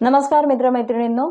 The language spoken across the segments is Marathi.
नमस्कार मित्रमैत्रिणींनो.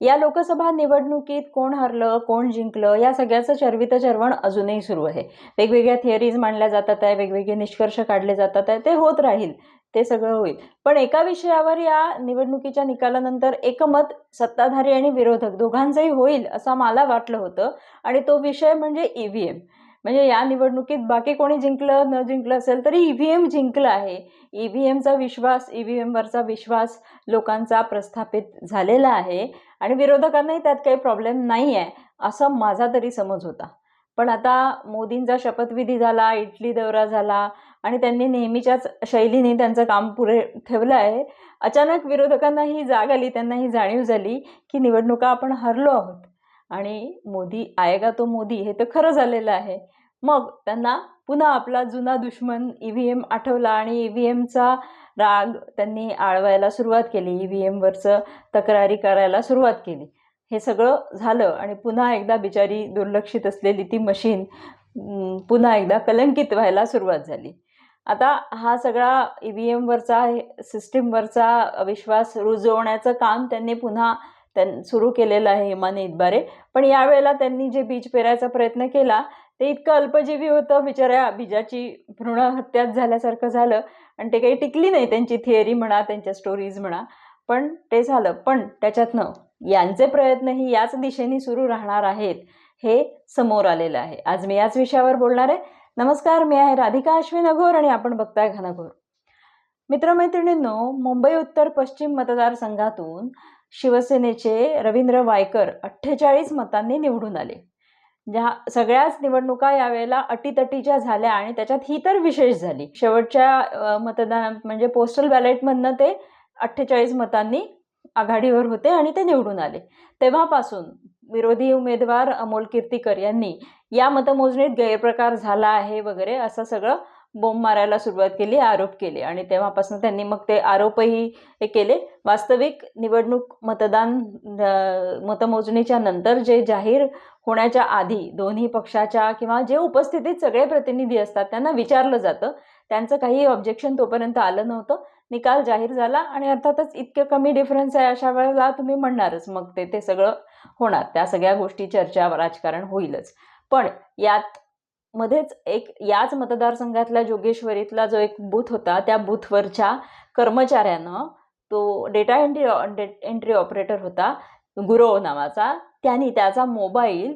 या लोकसभा निवडणुकीत कोण हरलं कोण जिंकलं या सगळ्याचं चर्वित चर्वण अजूनही सुरू आहे. वेगवेगळ्या थिअरीज मांडल्या जातात आहे वेगवेगळे निष्कर्ष काढले जातात आहे ते होत राहील ते सगळं होईल. पण एका विषयावर या निवडणुकीच्या निकालानंतर एकमत सत्ताधारी आणि विरोधक दोघांचंही होईल असं मला वाटलं होतं. आणि तो विषय म्हणजे ई व्ही एम म्हणजे या निवडणुकीत बाकी कोणी जिंकलं न जिंकलं असेल तरी ई व्ही एम जिंकलं आहे. ई व्ही एमचा विश्वास ई व्ही एमवरचा विश्वास लोकांचा प्रस्थापित झालेला आहे. आणि विरोधकांनाही त्यात काही प्रॉब्लेम नाही आहे असा माझा तरी समज होता. पण आता मोदींचा शपथविधी झाला इटली दौरा झाला आणि त्यांनी नेहमीच्याच शैलीने त्यांचं काम पुरे ठेवलं आहे. अचानक विरोधकांना ही जाग आली त्यांना ही जाणीव झाली की निवडणुका आपण हरलो आहोत. आणि मोदी आएगा तो मोदी हे तर खरं झालेलं आहे. मग त्यांना पुन्हा आपला जुना दुश्मन ई व्ही एम आठवला आणि ई व्ही एमचा राग त्यांनी आळवायला सुरुवात केली. ई व्ही एमवरचं तक्रारी करायला सुरुवात केली. हे सगळं झालं आणि पुन्हा एकदा बिचारी दुर्लक्षित असलेली ती मशीन पुन्हा एकदा कलंकित व्हायला सुरुवात झाली. आता हा सगळा ई व्ही एमवरचा सिस्टीमवरचा विश्वास रुजवण्याचं काम त्यांनी पुन्हा त्यां सुरू केलेलं आहे हेमाने इतबारे पण यावेळेला त्यांनी जे बीज पेरायचा प्रयत्न केला ते इतकं अल्पजीवी होतं बिचाऱ्या बीजाची भ्रूण हत्याच झाल्यासारखं झालं. आणि ते काही टिकली नाही त्यांची थिअरी म्हणा त्यांच्या स्टोरीज म्हणा. पण ते झालं. पण त्याच्यातनं यांचे प्रयत्नही याच दिशेने सुरू राहणार आहेत हे समोर आलेलं आहे. आज मी याच विषयावर बोलणार आहे. नमस्कार मी आहे राधिका अश्विन अघोर आणि आपण बघताय घनघोर मित्रमैत्रिणींनो मुंबई उत्तर पश्चिम मतदारसंघातून शिवसेनेचे रवींद्र वायकर अठ्ठेचाळीस मतांनी निवडून आले. ज्या सगळ्याच निवडणुका यावेळेला अटीतटीच्या झाल्या आणि त्याच्यात ही तर विशेष झाली. शेवटच्या मतदान म्हणजे पोस्टल बॅलेटमधनं ते अठ्ठेचाळीस मतांनी आघाडीवर होते आणि ते निवडून आले. तेव्हापासून विरोधी उमेदवार अमोल कीर्तीकर यांनी या मतमोजणीत गैरप्रकार झाला आहे वगैरे असं सगळं बोंब मारायला सुरुवात केली आरोप केले. आणि तेव्हापासून त्यांनी मग ते आरोपही हे केले. वास्तविक निवडणूक मतदान मतमोजणीच्या नंतर जे जाहीर होण्याच्या आधी दोन्ही पक्षाच्या किंवा जे उपस्थितीत सगळे प्रतिनिधी असतात त्यांना विचारलं जातं. त्यांचं काही ऑब्जेक्शन तोपर्यंत आलं नव्हतं. निकाल जाहीर झाला आणि अर्थातच इतकं कमी डिफरन्स आहे अशा वेळेला तुम्ही म्हणणारच मग ते ते सगळं होणार. त्या सगळ्या गोष्टी चर्चा राजकारण होईलच. पण यात मध्येच एक याच मतदारसंघातल्या जोगेश्वरीतला जो एक बूथ होता त्या बूथवरच्या कर्मचाऱ्यानं तो डेटा एंट्री एंट्री ऑपरेटर होता गुरव नावाचा त्यांनी त्याचा मोबाईल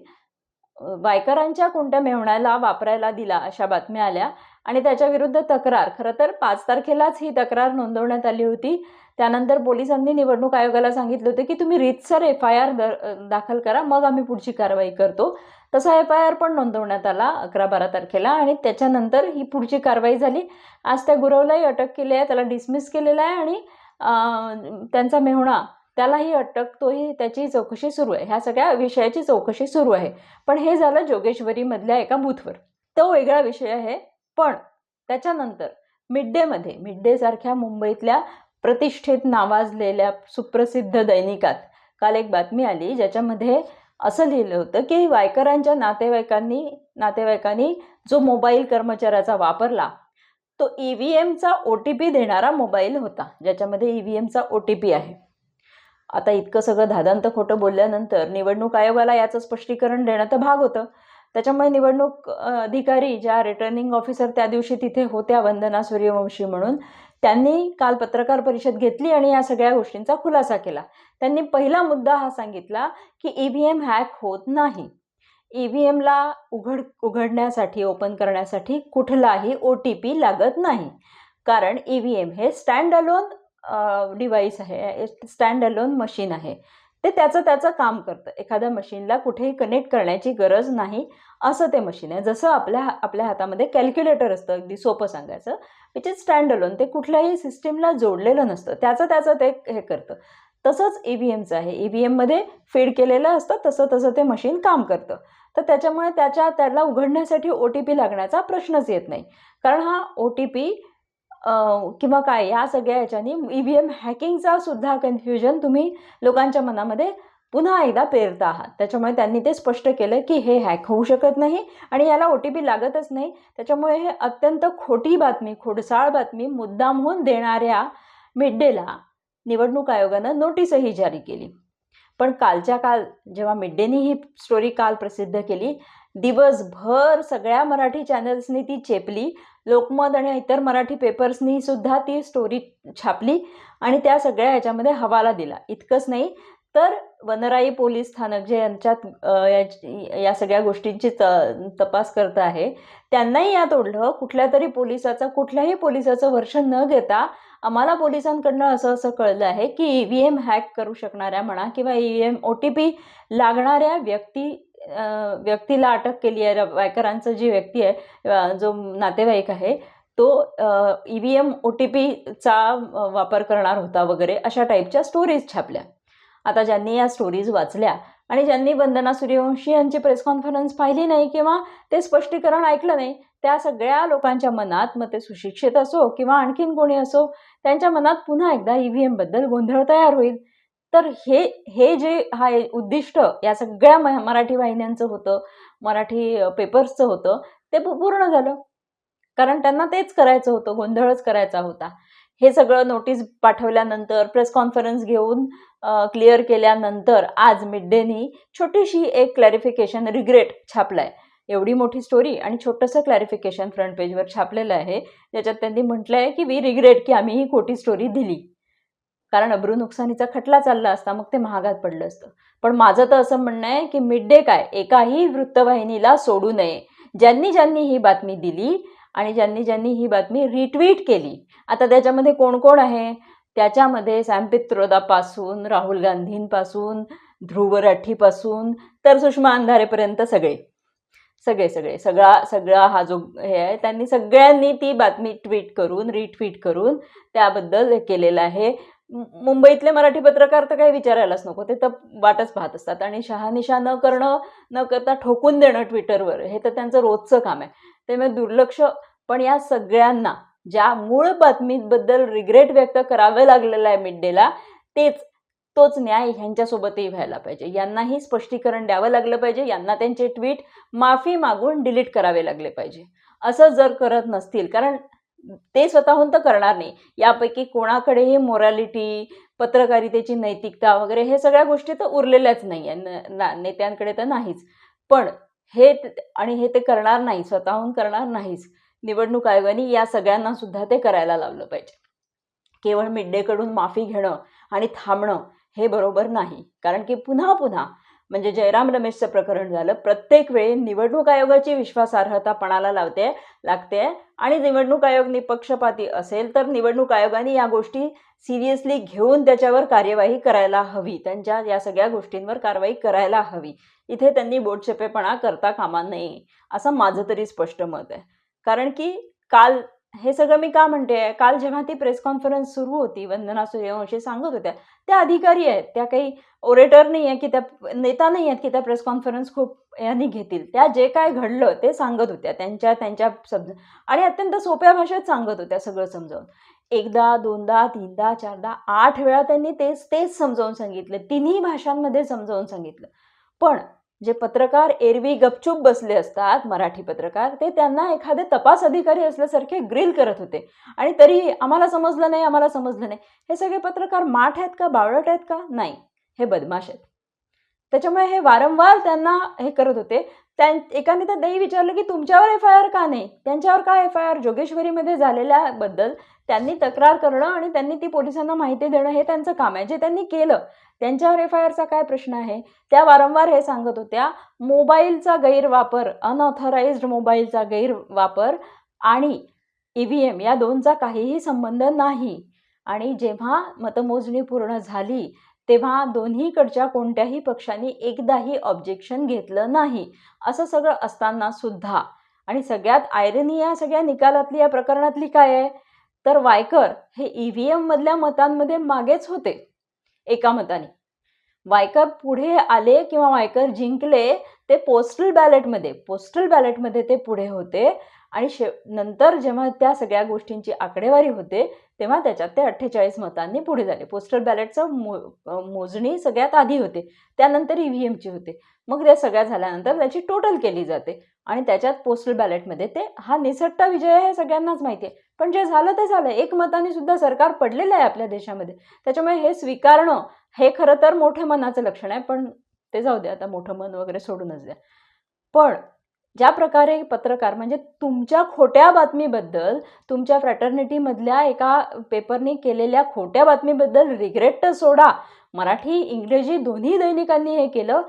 वायकरांच्या कोणत्या मेव्हण्याला वापरायला दिला अशा बातम्या आल्या. आणि त्याच्या विरुद्ध तक्रार. खरं तर पाच तारखेलाच ही तक्रार नोंदवण्यात आली होती. त्यानंतर पोलिसांनी निवडणूक आयोगाला सांगितलं होतं की तुम्ही रीतसर एफ आय आर दाखल करा मग आम्ही पुढची कारवाई करतो. तसा एफ आय आर पण नोंदवण्यात आला अकरा बारा तारखेला आणि त्याच्यानंतर ही पुढची कारवाई झाली. आज त्या गुरवलाही अटक केली आहे त्याला डिसमिस केलेला आहे आणि त्यांचा मेहुणा त्यालाही अटक तोही त्याची चौकशी सुरू आहे. ह्या सगळ्या विषयाची चौकशी सुरू आहे. पण हे झालं जोगेश्वरीमधल्या एका बूथवर तो वेगळा विषय आहे. पण त्याच्यानंतर मिड डेमध्ये मिड डेसारख्या मुंबईतल्या प्रतिष्ठेत नावाजलेल्या सुप्रसिद्ध दैनिकात काल एक बातमी आली ज्याच्यामध्ये असं लिहिलं होतं की वायकरांच्या नातेवाईकांनी नातेवाईकांनी जो मोबाईल कर्मचाऱ्याचा वापरला तो ई व्ही एमचा ओ टी पी देणारा मोबाईल होता ज्याच्यामध्ये ई व्ही एमचा ओ टी पी आहे. आता इतकं सगळं धादांत खोटं बोलल्यानंतर निवडणूक आयोगाला याचं स्पष्टीकरण देणं तर भाग होतं. त्याच्यामुळे निवडणूक अधिकारी ज्या रिटर्निंग ऑफिसर त्या दिवशी तिथे होत्या वंदना सूर्यवंशी म्हणून त्यांनी काल पत्रकार परिषद घेतली आणि या सगळ्या गोष्टींचा खुलासा केला. त्यांनी पहिला मुद्दा हा सांगितला की ई व्ही एम हॅक होत नाही. ई व्ही एमला उघड उघडण्यासाठी ओपन करण्यासाठी कुठलाही ओ टी पी लागत नाही. कारण ई व्ही एम हे स्टँड अलोन डिवाईस आहे स्टँड अलोन मशीन आहे. ते त्याचं त्याचं काम करतं. एखाद्या मशीनला कुठेही कनेक्ट करण्याची गरज नाही. असं ते मशीन आहे. जसं आपल्या आपल्या हातामध्ये कॅल्क्युलेटर असतं अगदी सोपं सांगायचं. विच इज स्टँड अलोन ते कुठल्याही सिस्टीमला जोडलेलं नसतं. त्याचं त्याचं ते हे करतं. तसंच ई व्ही एमचं आहे. ई व्ही एममध्ये फीड केलेलं असतं. तसं तसं ते मशीन काम करतं. तर त्याच्यामुळे त्याच्या त्याला उघडण्यासाठी ओ टी पी लागण्याचा प्रश्नच येत नाही. कारण हा ओ टी पी किंवा काय या सगळ्या याच्यानी ई व्ही एम हॅकिंगचा सुद्धा कन्फ्युजन तुम्ही लोकांच्या मनामध्ये पुन्हा एकदा पेरता आहात. त्याच्यामुळे त्यांनी ते स्पष्ट केलं की हे हॅक होऊ शकत नाही आणि याला ओ टी पी लागतच नाही. त्याच्यामुळे हे अत्यंत खोटी बातमी खोडसाळ बातमी मुद्दामहून देणाऱ्या मिड डेला निवडणूक आयोगानं नोटीसही जारी केली. पण कालच्या काल जेव्हा मिड्डेनी ही स्टोरी काल प्रसिद्ध केली दिवसभर सगळ्या मराठी चॅनल्सनी ती चेपली. लोकमत आणि इतर मराठी पेपर्सनी सुद्धा ती स्टोरी छापली आणि त्या सगळ्या ह्याच्यामध्ये हवाला दिला. इतकंच नाही तर वनराई पोलीस स्थानक जे यांच्यात या- सगळ्या गोष्टींची त तपास करत आहे त्यांनाही यात ओढलं कुठल्या तरी पोलिसाचा कुठल्याही पोलिसाचं वर्ष न घेता आम्हाला पोलिसांकडनं असं असं कळलं आहे की ई व्ही एम हॅक करू शकणाऱ्या म्हणा किंवा E V M O T P लागणाऱ्या व्यक्ती व्यक्तीला अटक केली आहे वायकरांचं जी व्यक्ती आहे जो नातेवाईक आहे तो E V M O T पीचा वापर करणार होता वगैरे अशा टाईपच्या स्टोरीज छापल्या. आता ज्यांनी या स्टोरीज वाचल्या आणि ज्यांनी वंदना सूर्यवंशी यांची प्रेस कॉन्फरन्स पाहिली नाही किंवा ते स्पष्टीकरण ऐकलं नाही त्या सगळ्या लोकांच्या मनात मग ते सुशिक्षित असो किंवा आणखीन कोणी असो त्यांच्या मनात पुन्हा एकदा ई व्ही एमबद्दल गोंधळ तयार होईल. तर हे हे जे हा उद्दिष्ट या सगळ्या मराठी वाहिन्यांचं होतं मराठी पेपर्सचं होतं ते पूर्ण झालं. कारण त्यांना तेच करायचं होतं गोंधळच करायचा होता. हे सगळं नोटीस पाठवल्यानंतर प्रेस कॉन्फरन्स घेऊन क्लिअर केल्यानंतर आज मिड डेनी छोटीशी एक क्लॅरिफिकेशन रिग्रेट छापलाय. एवढी मोठी स्टोरी आणि छोटंसं क्लॅरिफिकेशन फ्रंट पेजवर छापलेलं आहे. ज्याच्यात त्यांनी म्हटलं आहे की वी रिग्रेट की आम्ही ही खोटी स्टोरी दिली. कारण अब्रू नुकसानीचा खटला चालला असता मग ते महागात पडलं असतं. पण माझं तर असं म्हणणं आहे की मिड डे काय? एकाही वृत्तवाहिनीला सोडू नये. ज्यांनी ज्यांनी ही बातमी दिली आणि ज्यांनी ज्यांनी ही बातमी रिट्वीट केली. आता त्याच्यामध्ये कोण कोण आहे? त्याच्यामध्ये सॅम्पित्रोदापासून राहुल गांधींपासून ध्रुव राठीपासून तर सुषमा अंधारेपर्यंत सगळे. सगळे सगळे. सगळा सगळा हा जो हे आहे त्यांनी सगळ्यांनी ती बातमी ट्विट करून रिट्विट करून त्याबद्दल केलेलं आहे. मुंबईतले मराठी पत्रकार तर काही विचारायलाच नको ते तर वाटच पाहत असतात. आणि शहानिशा न करणं न करता ठोकून देणं ट्विटरवर हे तर त्यांचं रोजचं काम आहे. त्यामुळे दुर्लक्ष. पण या सगळ्यांना ज्या मूळ बातमीबद्दल रिग्रेट व्यक्त करावं लागलेलं आहे मिड डेला तेच तोच न्याय ह्यांच्यासोबतही व्हायला पाहिजे. यांनाही स्पष्टीकरण द्यावं लागलं पाहिजे. यांना त्यांचे ट्विट माफी मागून डिलीट करावे लागले पाहिजे. असं जर करत नसतील कारण ते स्वतःहून तर करणार नाही. यापैकी कोणाकडेही मोरॅलिटी पत्रकारितेची नैतिकता वगैरे हे सगळ्या गोष्टी तर उरलेल्याच नाही आहे ना नेत्यांकडे तर नाहीच. पण हे आणि हे ते करणार नाही स्वतःहून करणार नाहीच निवडणूक आयोगाने या सगळ्यांना सुद्धा ते करायला लावलं पाहिजे. केवळ मिड डेकडून माफी घेणं आणि थांबणं हे बरोबर नाही. कारण की पुन्हा पुन्हा म्हणजे जयराम रमेशचं प्रकरण झालं. प्रत्येक वेळी निवडणूक आयोगाची विश्वासार्हता पणाला लावते लागते आणि निवडणूक आयोग निपक्षपाती असेल तर निवडणूक आयोगाने या गोष्टी सिरियसली घेऊन त्याच्यावर कार्यवाही करायला हवी. त्यांच्या या सगळ्या गोष्टींवर कारवाई करायला हवी. इथे त्यांनी बोटछेपेपणा करता कामा नये असं माझं तरी स्पष्ट मत आहे. कारण की काल हे सगळं मी का म्हणते? काल जेव्हा ती प्रेस कॉन्फरन्स सुरू होती वंदना सूर्यवंशी सांगत होत्या त्या अधिकारी आहेत त्या काही ओरेटर नाही आहे की त्या नेता नाही आहेत की त्या प्रेस कॉन्फरन्स खूप यांनी घेतील. त्या जे काय घडलं ते सांगत होत्या त्यांच्या त्यांच्या समज आणि अत्यंत सोप्या भाषेत सांगत होत्या सगळं समजावून. एकदा दोनदा तीनदा चारदा आठ वेळा त्यांनी तेच तेच समजावून सांगितलं. तिन्ही भाषांमध्ये समजावून सांगितलं. पण जे पत्रकार एरवी गपचूप बसले असतात मराठी पत्रकार ते त्यांना एखादे तपास अधिकारी असल्यासारखे ग्रिल करत होते. आणि तरीही आम्हाला समजलं नाही आम्हाला समजलं नाही. हे सगळे पत्रकार माठ आहेत का बावळट आहेत का? नाही. हे बदमाश आहेत. त्याच्यामुळे हे वारंवार त्यांना हे करत होते. त्या एकाने तर नाही विचारलं की तुमच्यावर एफ आय आर का नाही? त्यांच्यावर का एफ आय आर जोगेश्वरीमध्ये झालेल्याबद्दल त्यांनी तक्रार करणं आणि त्यांनी ती पोलिसांना माहिती देणं हे त्यांचं काम आहे. जे त्यांनी केलं त्यांच्यावर एफ आय आरचा काय प्रश्न आहे? त्या वारंवार हे सांगत होत्या मोबाईलचा गैरवापर अनऑथराइज्ड मोबाईलचा गैरवापर आणि ई व्ही एम या दोनचा काहीही संबंध नाही. आणि जेव्हा मतमोजणी पूर्ण झाली तेव्हा दोन्हीकडच्या कोणत्याही पक्षांनी एकदाही ऑब्जेक्शन घेतलं नाही. असं सगळं असताना सुद्धा. आणि सगळ्यात आयरनी या सगळ्या निकालातली या प्रकरणातली काय आहे? तर वायकर हे ई व्ही एममधल्या मतांमध्ये मागेच होते. एका मताने. वायकर पुढे आले किंवा वायकर जिंकले ते पोस्टल बॅलेटमध्ये पोस्टल बॅलेटमध्ये ते पुढे होते आणि शे नंतर जेव्हा त्या सगळ्या गोष्टींची आकडेवारी होते तेव्हा त्याच्यात ते अठ्ठेचाळीस मतांनी पुढे झाले. पोस्टल बॅलेटचं मो मोजणी सगळ्यात आधी होते त्यानंतर ई व्ही एमची होते. मग त्या सगळ्या झाल्यानंतर त्याची टोटल केली जाते. आणि त्याच्यात पोस्टल बॅलेटमध्ये ते हा निसट्टा विजय आहे हे सगळ्यांनाच माहिती आहे. पण जे झालं ते झालं. एकमताने सुद्धा सरकार पडलेलं आहे आपल्या देशामध्ये. त्याच्यामुळे हे स्वीकारणं हे खरं तर मोठ्या मनाचं लक्षण आहे पण ते जाऊ द्या आता मोठं मन वगैरे सोडूनच द्या. पण ज्या प्रकारे पत्रकार म्हणजे तुमच्या खोट्या बातमीबद्दल तुमच्या फ्रॅटर्निटीमधल्या एका पेपरने केलेल्या खोट्या बातमीबद्दल रिग्रेट तर सोडा. मराठी इंग्रजी दोन्ही दैनिकांनी हे केलं.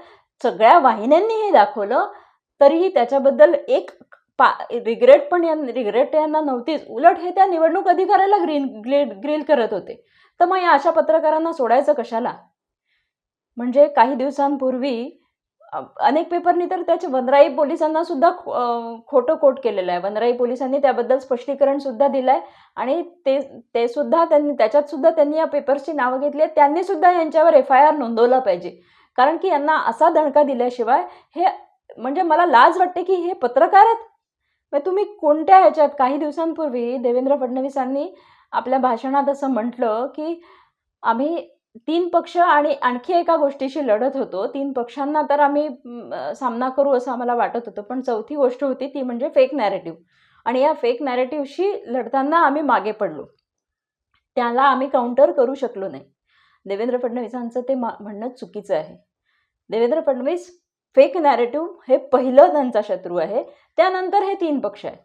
सगळ्या वाहिन्यांनी हे दाखवलं. तरीही त्याच्याबद्दल एक पा रिग्रेट पण या रिग्रेट यांना नव्हतीच. उलट हे त्या निवडणूक अधिकाऱ्याला ग्रीन ग्रील ग्रील करत होते. तर मग या अशा पत्रकारांना सोडायचं कशाला? म्हणजे काही दिवसांपूर्वी अनेक पेपरनी तर त्याचे वनराई पोलिसांना सुद्धा खो- खोटं कोट केलेलं आहे. वनराई पोलिसांनी त्याबद्दल स्पष्टीकरण सुद्धा दिलं आहे आणि ते ते सुद्धा त्यांनी त्याच्यात सुद्धा त्यांनी या पेपर्सची नावं घेतली आहेत. त्यांनी सुद्धा यांच्यावर एफ आय आर नोंदवला पाहिजे. कारण की यांना असा दणका दिल्याशिवाय हे म्हणजे मला लाज वाटते की हे पत्रकार आहेत. मग तुम्ही कोणत्या ह्याच्यात? काही दिवसांपूर्वी देवेंद्र फडणवीसांनी आपल्या भाषणात असं म्हटलं की आम्ही तीन पक्ष आणि आणखी एका गोष्टीशी लढत होतो. तीन पक्षांना तर आम्ही सामना करू असं आम्हाला वाटत होतं. पण चौथी गोष्ट होती ती म्हणजे फेक नॅरेटिव्ह आणि या फेक नॅरेटिव्हशी लढताना आम्ही मागे पडलो. त्याला आम्ही काउंटर करू शकलो नाही. देवेंद्र फडणवीसांचं ते मा म्हणणं चुकीचं आहे. देवेंद्र फडणवीस फेक नॅरेटिव्ह हे पहिलं त्यांचा शत्रू आहे. त्यानंतर हे तीन पक्ष आहेत.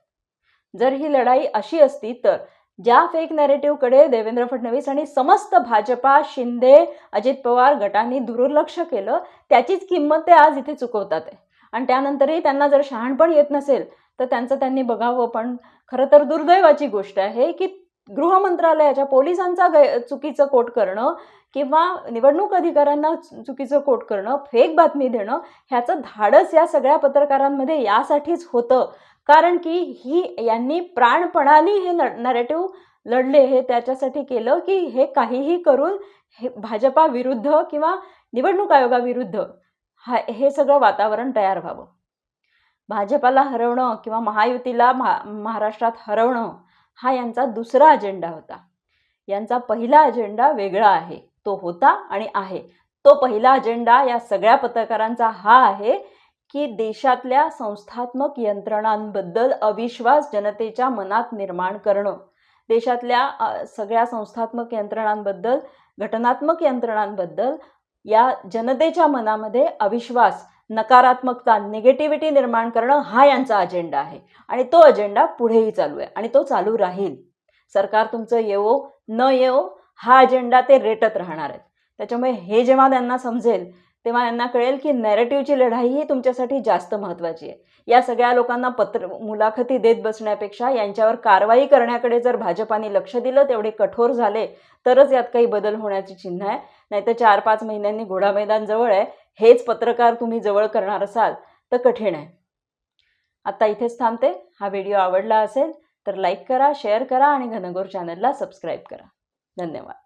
जर ही लढाई अशी असती तर ज्या फेक नॅरेटिव्हकडे देवेंद्र फडणवीस आणि समस्त भाजपा शिंदे अजित पवार गटांनी दुर्लक्ष केलं त्याचीच किंमत ते आज इथे चुकवतात आहे. आणि त्यानंतरही त्यांना जर शहाणपण येत नसेल तर त्यांचं त्यांनी बघावं. पण खरं तर दुर्दैवाची गोष्ट आहे की गृह मंत्रालयाच्या पोलिसांचा गै चुकीचं कोट करणं किंवा निवडणूक अधिकाऱ्यांना चु- चुकीचं कोट करणं फेक बातमी देणं ह्याचं धाडस या सगळ्या पत्रकारांमध्ये यासाठीच होतं. कारण की ही यांनी प्राणपणाने हे नॅरेटिव्ह लढले हे त्याच्यासाठी केलं की हे काहीही करून हे भाजपा विरुद्ध किंवा निवडणूक आयोगाविरुद्ध हा हे सगळं वातावरण तयार व्हावं. भाजपाला हरवणं किंवा महायुतीला महा महाराष्ट्रात हरवणं हा यांचा दुसरा अजेंडा होता. यांचा पहिला अजेंडा वेगळा आहे. तो होता आणि आहे. तो पहिला अजेंडा या सगळ्या पत्रकारांचा हा आहे की देशातल्या संस्थात्मक यंत्रणांबद्दल अविश्वास जनतेच्या मनात निर्माण करणं. देशातल्या सगळ्या संस्थात्मक यंत्रणांबद्दल घटनात्मक यंत्रणांबद्दल या जनतेच्या मनामध्ये अविश्वास नकारात्मकता निगेटिव्हिटी निर्माण करणं हा यांचा अजेंडा आहे. आणि तो अजेंडा पुढेही चालू आहे आणि तो चालू राहील. सरकार तुमचं येवो न येवो हा अजेंडा ते रेटत राहणार आहेत. त्याच्यामुळे हे जेव्हा त्यांना समजेल तेव्हा यांना कळेल की नॅरेटिव्हची लढाई ही तुमच्यासाठी जास्त महत्त्वाची आहे. या सगळ्या लोकांना पत्र मुलाखती देत बसण्यापेक्षा यांच्यावर कारवाई करण्याकडे जर भाजपाने लक्ष दिलं तेवढे कठोर झाले तरच यात काही बदल होण्याची चिन्ह आहे. नाहीतर चार पाच महिन्यांनी घोडा मैदान जवळ आहे. हेच पत्रकार तुम्ही जवळ करणार असाल तर कठीण आहे. आता इथेच थांबते. हा व्हिडिओ आवडला असेल तर लाईक करा शेअर करा आणि घनघोर चॅनलला सबस्क्राईब करा. धन्यवाद